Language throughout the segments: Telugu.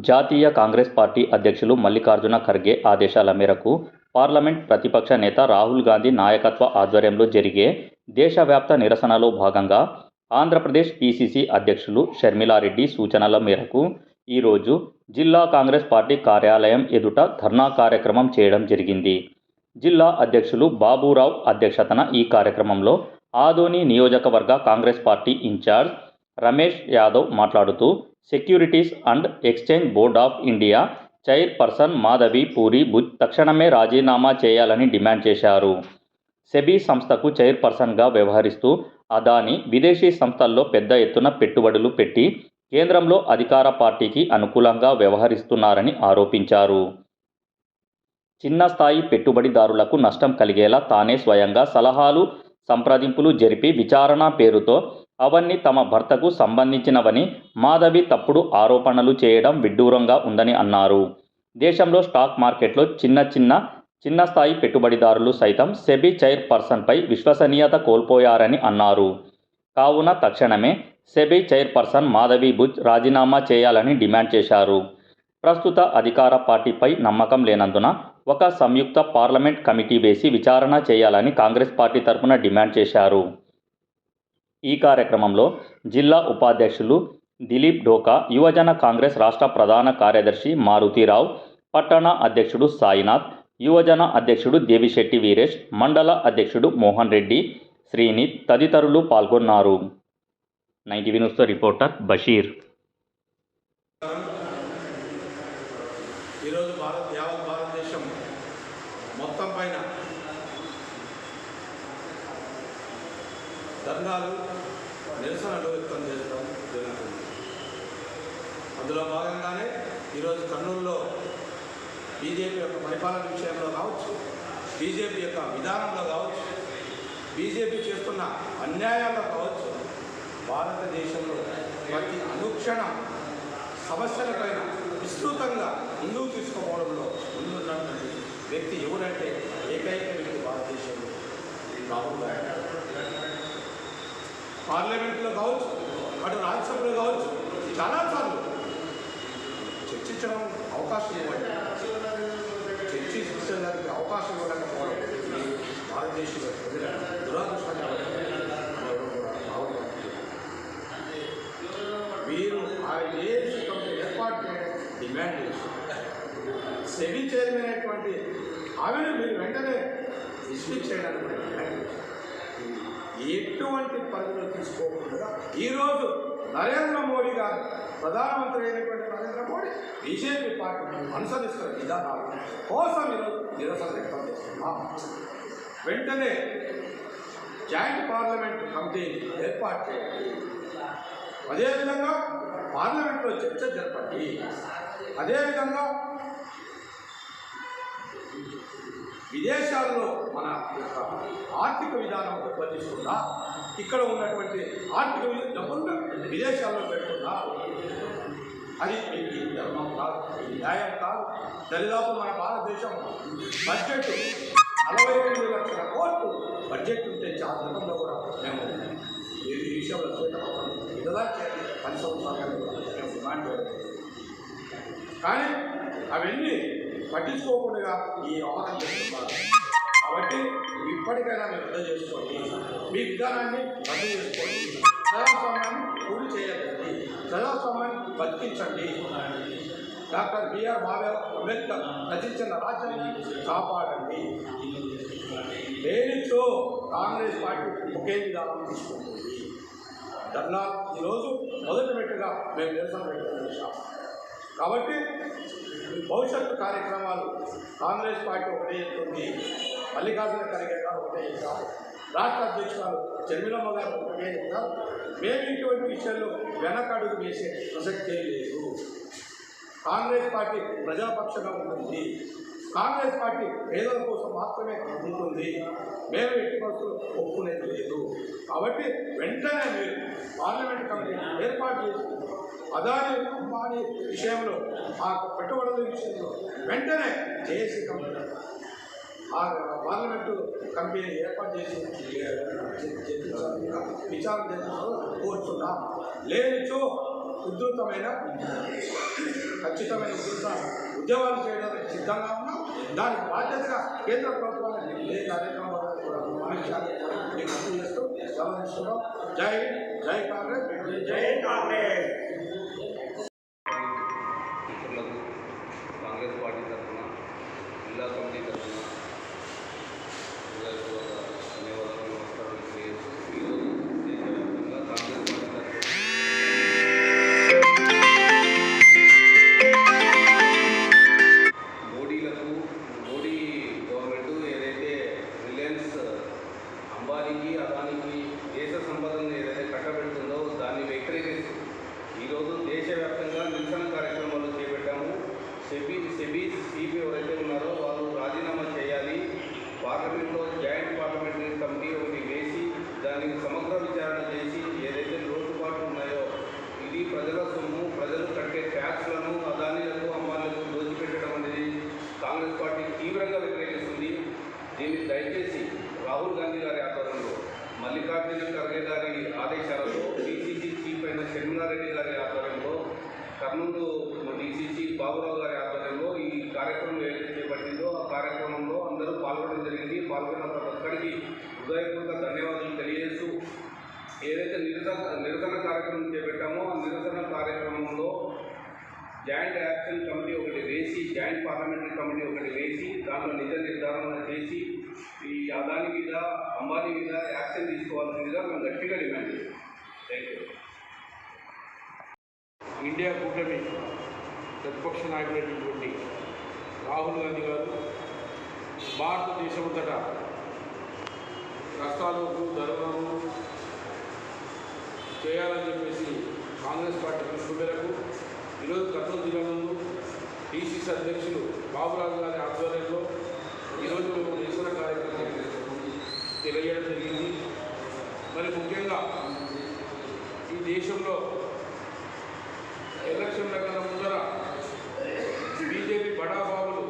జాతీయ కాంగ్రెస్ పార్టీ అధ్యక్షులు మల్లికార్జున ఖర్గే ఆదేశాల మేరకు పార్లమెంట్ ప్రతిపక్ష నేత రాహుల్ గాంధీ నాయకత్వ ఆధ్వర్యంలో జరిగే దేశవ్యాప్త నిరసనలో భాగంగా ఆంధ్రప్రదేశ్ పిసిసి అధ్యక్షులు షర్మిలారెడ్డి సూచనల మేరకు ఈరోజు జిల్లా కాంగ్రెస్ పార్టీ కార్యాలయం ఎదుట ధర్నా కార్యక్రమం చేయడం జరిగింది. జిల్లా అధ్యక్షులు బాబురావు అధ్యక్షతన ఈ కార్యక్రమంలో ఆదోని నియోజకవర్గ కాంగ్రెస్ పార్టీ ఇన్ఛార్జ్ రమేష్ యాదవ్ మాట్లాడుతూ securities and exchange board of India chairperson Madhavi Puri Buch తక్షణమే రాజీనామా చేయాలని డిమాండ్ చేశారు. సెబీ సంస్థకు చైర్పర్సన్గా వ్యవహరిస్తూ అదాని విదేశీ సంస్థల్లో పెద్ద ఎత్తున పెట్టుబడులు పెట్టి కేంద్రంలో అధికార పార్టీకి అనుకూలంగా వ్యవహరిస్తున్నారని ఆరోపించారు. చిన్న స్థాయి పెట్టుబడిదారులకు నష్టం కలిగేలా తానే స్వయంగా సలహాలు సంప్రదింపులు జరిపి విచారణ పేరుతో అవన్నీ తమ భర్తకు సంబంధించినవని మాధవి తప్పుడు ఆరోపణలు చేయడం విడ్డూరంగా ఉందని అన్నారు. దేశంలో స్టాక్ మార్కెట్లో చిన్న చిన్న చిన్న స్థాయి పెట్టుబడిదారులు సైతం సెబీ చైర్పర్సన్పై విశ్వసనీయత కోల్పోయారని అన్నారు. కావున తక్షణమే సెబీ చైర్పర్సన్ మాధవి బుజ్ రాజీనామా చేయాలని డిమాండ్ చేశారు. ప్రస్తుత అధికార పార్టీపై నమ్మకం లేనందున ఒక సంయుక్త పార్లమెంట్ కమిటీ వేసి విచారణ చేయాలని కాంగ్రెస్ పార్టీ తరపున డిమాండ్ చేశారు. ఈ కార్యక్రమంలో జిల్లా ఉపాధ్యక్షులు దిలీప్ డోకా యువజన కాంగ్రెస్ రాష్ట్ర ప్రధాన కార్యదర్శి మారుతీరావు పట్టణ అధ్యక్షుడు సాయినాథ్ యువజన అధ్యక్షుడు దేవిశెట్టి వీరేష్ మండల అధ్యక్షుడు మోహన్ రెడ్డి శ్రీనిత్ తదితరులు పాల్గొన్నారు. నైన్టీ న్యూస్తో రిపోర్టర్ బషీర్. ఈరోజు భారత్ యావత్ భారతదేశం మొత్తం పైన ధర్నాలు నిరసనలు వ్యక్తం చేయడం జరుగుతుంది అందులో భాగంగానే ఈరోజు కర్నూలులో బీజేపీ యొక్క పరిపాలన విషయంలో కావచ్చు బీజేపీ యొక్క విధానంలో కావచ్చు బీజేపీ చేస్తున్న అన్యాయాల్లో కావచ్చు భారతదేశంలో ప్రతి అనుక్షణం సమస్యలపైన విస్తృతంగా ముందుకు తీసుకుపోవడంలో ముందున్నటువంటి వ్యక్తి ఎవరంటే ఏకైక వ్యక్తి భారతదేశంలో రాహుల్ గాంధీ. పార్లమెంట్లో కావచ్చు అటు రాజ్యసభలో కావచ్చు చాలాసార్లు చర్చించడం అవకాశం ఇవ్వండి చర్చించడానికి అవకాశం ఇవ్వలేకపోవడం ఇది భారతదేశంలో దురాదృష్టంగా ఆ ఏర్పాటు చేయడం డిమాండ్ చేస్తారు సెబీ చైర్మన్ అయినటువంటి ఆమెను మీరు వెంటనే డిస్మిస్ చేయడానికి ఎటువంటి పరిధిలో తీసుకోకుండా ఈరోజు నరేంద్ర మోడీ గారు ప్రధానమంత్రి అయినటువంటి నరేంద్ర మోడీ బీజేపీ పార్టీ అనుసరిస్తున్న విధానాల కోసం ఈరోజు నిరసన వ్యక్తం చేస్తున్నాం. వెంటనే జాయింట్ పార్లమెంట్ కమిటీ ఏర్పాటు చేయండి. అదేవిధంగా పార్లమెంట్లో చర్చ జరపండి. అదేవిధంగా విదేశాల్లో మన యొక్క ఆర్థిక విధానం దెబ్బతీస్తుందా ఇక్కడ ఉన్నటువంటి ఆర్థిక డబ్బులను విదేశాల్లో పెడుతుందా? అది ఇది ధర్మం కాదు న్యాయం కాదు. దరిదాపు మన భారతదేశం బడ్జెట్ నలభై ఎనిమిది లక్షల కోట్లు బడ్జెట్ ఉంటే జాతకంలో కూడా మేము ఈ విషయంలో శ్వేతపత్రం ఇదిలా చేయాలి పది సంవత్సరాలు మేము డిమాండ్ కానీ అవన్నీ పట్టించుకోకుండా ఈ అవమానం చేస్తున్నారు కాబట్టి ఇప్పటికైనా మీరు అర్థం చేసుకోండి. మీ విధానాన్ని రద్దు చేసుకోండి. ప్రజాస్వామ్యాన్ని పూర్తి చేయండి ప్రజాస్వామ్యాన్ని బతికించండి. డాక్టర్ బిఆర్ బాబా అంబేద్కర్ రచించిన రాజ్యాన్ని కాపాడండి. లేనిచో కాంగ్రెస్ పార్టీ ఒకే విధానం తీసుకుంటుంది? ధర్నా ఈరోజు మొదటి మెట్టుగా మేము నిరసన వ్యక్తం చేశాం. కాబట్టి భవిష్యత్తు కార్యక్రమాలు కాంగ్రెస్ పార్టీ ఒకటే చెప్తుంది మల్లికార్జున ఖర్గే గారు ఒకటే చెప్తారు రాష్ట్ర అధ్యక్షురాలు చెర్మిలమ్మ గారు ఒకటే చెప్తారు. మేము ఇటువంటి విషయంలో వెనకడుగు వేసే ప్రసక్తే లేదు. కాంగ్రెస్ పార్టీ ప్రజాపక్షంగా ఉంటుంది. కాంగ్రెస్ పార్టీ పేదల కోసం మాత్రమే ఉంటుంది మేము ఎట్టి పరిస్థితులు ఒప్పుకునేది లేదు. కాబట్టి వెంటనే మీరు పార్లమెంట్ కమిటీ ఏర్పాటు చేసి అదాని అంబానీ విషయంలో ఆ పెట్టుబడుల విషయంలో వెంటనే జేఏసీ కంపెనీ. ఆ పార్లమెంటు కమిటీని ఏర్పాటు చేసి చర్చించాలి విచారణ చేయాలని కోరుతున్నాం. లేనిచో ఉధృతమైన ఖచ్చితమైన ఉధృత ఉద్యోగాలు చేయడానికి సిద్ధంగా ఉన్నాం. దానికి బాధ్యతగా కేంద్ర ప్రభుత్వాన్ని ఏ కార్యక్రమాలను కూడా మానించాలని చేస్తూ గమనిస్తున్నాం. జై జై కాంగ్రెస్. జై కాంగ్రెస్. జిల్లా కమిటీ ప్రజల సొమ్ము ప్రజలు కట్టే ట్యాక్స్లను అదానీలకు అమ్మాలకు దోచిపెట్టడం అనేది కాంగ్రెస్ పార్టీ తీవ్రంగా వ్యతిరేకిస్తుంది. దీన్ని దయచేసి రాహుల్ గాంధీ గారి ఆధ్వర్యంలో మల్లికార్జున ఖర్గే గారి ఆదేశాలతో డీసీసీ చీఫ్ అయిన షర్మిలారెడ్డి గారి ఆధ్వర్యంలో కర్నూలు డీసీసీ బాబురావు గారి ఆధ్వర్యంలో ఈ కార్యక్రమం ఏదైతే చేపట్టిందో ఆ కార్యక్రమంలో అందరూ పాల్గొనడం జరిగింది పాల్గొన్న ప్రతి ఒక్కరికి హృదయపూర్వక ధన్యవాదాలు తెలియజేస్తూ ఏదైతే నిరసన నిరసన కార్యక్రమం చేపట్టామో ఆ నిరసన కార్యక్రమంలో జాయింట్ యాక్షన్ కమిటీ ఒకటి వేసి జాయింట్ పార్లమెంటరీ కమిటీ ఒకటి వేసి దాంట్లో నిజ నిర్ధారణ చేసి ఈ అదాని మీద అంబానీ మీద యాక్షన్ తీసుకోవాల్సిందిగా మేము గట్టిగా డిమాండ్ చేస్తాం. థ్యాంక్ యూ ఇండియా కూటమి ప్రతిపక్ష నాయకుడైనటువంటి రాహుల్ గాంధీ గారు భారతదేశమంతటా కష్టాలకు ధర్మము చేయాలని చెప్పేసి కాంగ్రెస్ పార్టీ పిలుపు మేరకు ఈరోజు కర్నూలు జిల్లా పీసీసీ అధ్యక్షులు బాబురాజు గారి ఆధ్వర్యంలో ఈరోజు మేము నిరసన కార్యక్రమం తెలియజేయడం జరిగింది. మరి ముఖ్యంగా ఈ దేశంలో ఎలక్షన్ల కన్నా ముందర బీజేపీ బడాబాబులు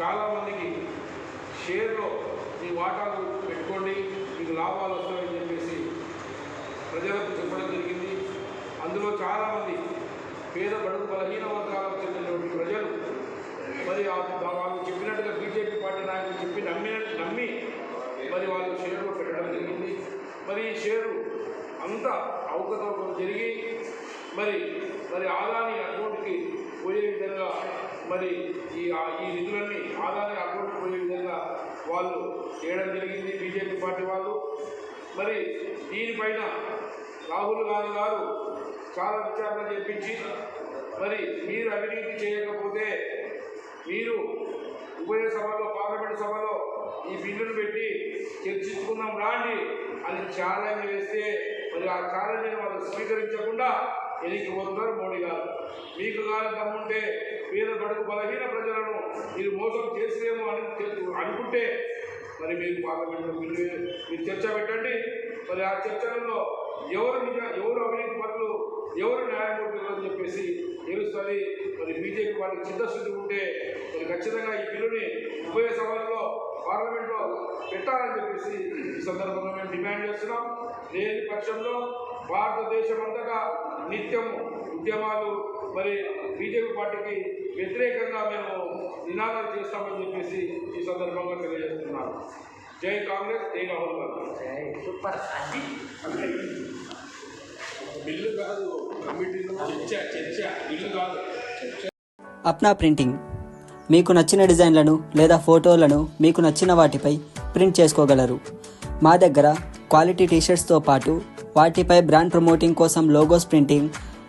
చాలామందికి షేర్లో మీ వాటాలు పెట్టుకోండి మీకు లాభాలు వస్తాయని చెప్పేసి ప్రజలకు చెప్పడం జరిగింది. చాలామంది పేద బడుగు బలహీన వర్గాలకు చెందినటువంటి ప్రజలు మరి ఆ- వాళ్ళు చెప్పినట్టుగా బీజేపీ పార్టీ నాయకులు చెప్పి నమ్మిన నమ్మి మరి వాళ్ళు షేర్లు పెట్టడం జరిగింది. మరి ఈ షేరు అంతా అవకతవకలు జరిగి మరి మరి ఆదాని అకౌంట్కి పోయే విధంగా మరి ఈ ఈ నిధులన్నీ ఆదాని అకౌంట్కి పోయే విధంగా వాళ్ళు చేయడం జరిగింది బీజేపీ పార్టీ వాళ్ళు. మరి దీనిపైన రాహుల్ గాంధీ గారు చాలా విచారణ చేపించి మరి మీరు అవినీతి చేయకపోతే మీరు ఉభయ సభలో పార్లమెంట్ సభలో ఈ బిల్లును పెట్టి చర్చించుకుందాం రాండి. అని ఛాలెంజ్ వేస్తే మరి ఆ ఛాలెంజ్ని వాళ్ళు స్వీకరించకుండా ఎనికి పోతున్నారు మోడీ గారు. మీకు కానీ దమ్ముంటే పేద బడుగు బలహీన ప్రజలను మీరు మోసం చేసేమో అని అనుకుంటే మరి మీరు పార్లమెంట్లో మీరు మీరు చర్చ పెట్టండి. మరి ఆ చర్చలలో ఎవరు నిజ ఎవరు అవినీతి పనులు ఎవరు న్యాయమూర్తులు అని చెప్పేసి తెలుస్తుంది మరి బీజేపీ వాళ్ళకి చిత్తశుద్ధి ఉంటే మరి ఖచ్చితంగా ఈ బిల్లుని ఉభయ సభల్లో పార్లమెంట్లో పెట్టాలని చెప్పేసి ఈ సందర్భంగా మేము డిమాండ్ చేస్తున్నాం. లేని పక్షంలో భారతదేశం అంతగా నిత్యము ఉద్యమాలు మరి బీజేపీ పార్టీకి వ్యతిరేకంగా మేము నినాదాలు చేస్తామని చెప్పేసి ఈ సందర్భంగా తెలియజేస్తున్నాను. జై కాంగ్రెస్ జై రాహుల్ గాంధీ సూపర్ అది బిల్లు కాదు కమిటీలో చర్చ చర్చ బిల్లు కాదు అప్నా ప్రింటింగ్ మీకు నచ్చిన డిజైన్లను లేదా ఫోటోలను మీకు నచ్చిన వాటిపై ప్రింట్ చేసుకోగలరు. మా దగ్గర క్వాలిటీ టీషర్ట్స్తో పాటు వాటిపై బ్రాండ్ ప్రమోటింగ్ కోసం లోగోస్ ప్రింటింగ్